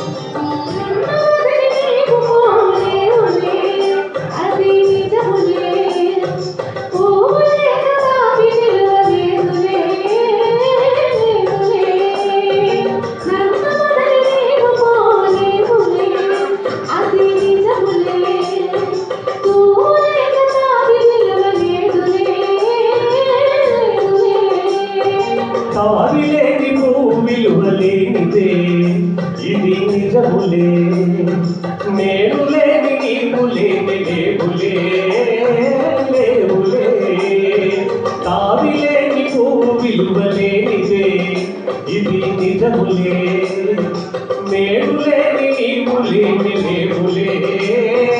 Thank you. తావిలేని నువ్వు విలువలేనిదే ఇది నిజములే. నేను లేని నీవు లేని లేవులే లేవులే. తావిలేని నువ్వు విలువలేనిదే ఇది నిజములే. నేను లేని నీవు లేని లేవులే.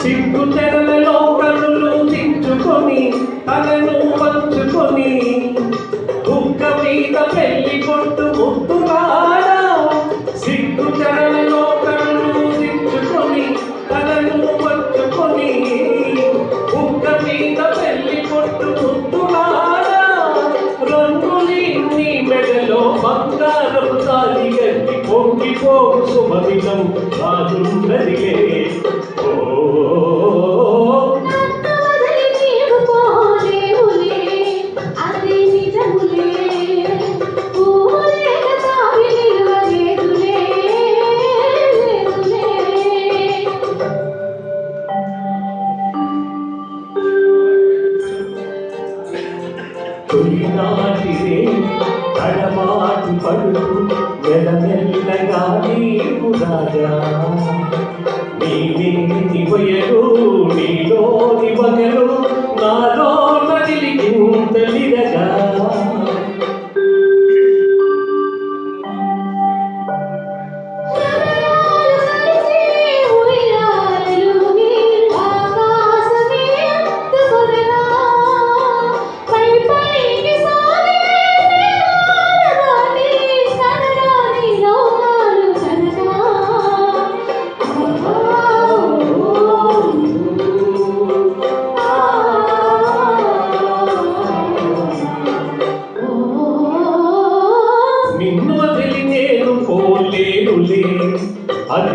సిగ్గు తెరలలో కనులు దించుకొని తనను పంచుకొని కుక్క మీద పెళ్ళి కొట్టు ముద్దుగాడా సిగ్గు తెరలలో కనులు దించుకొని తనను పంచుకొని కుక్క మీద పెళ్ళి కొట్టు ముద్దుగాడా రంగులి నీ మెడలో బంగారం తావి నిలవలేదులే, లేదులే. తొలినాటిదే తడమాటు పడుతూ మెల్లమెల్లగా నీవు రాజా. నీవేని వయలు నీలోని వగలు నాలో నదిలి శరణాలు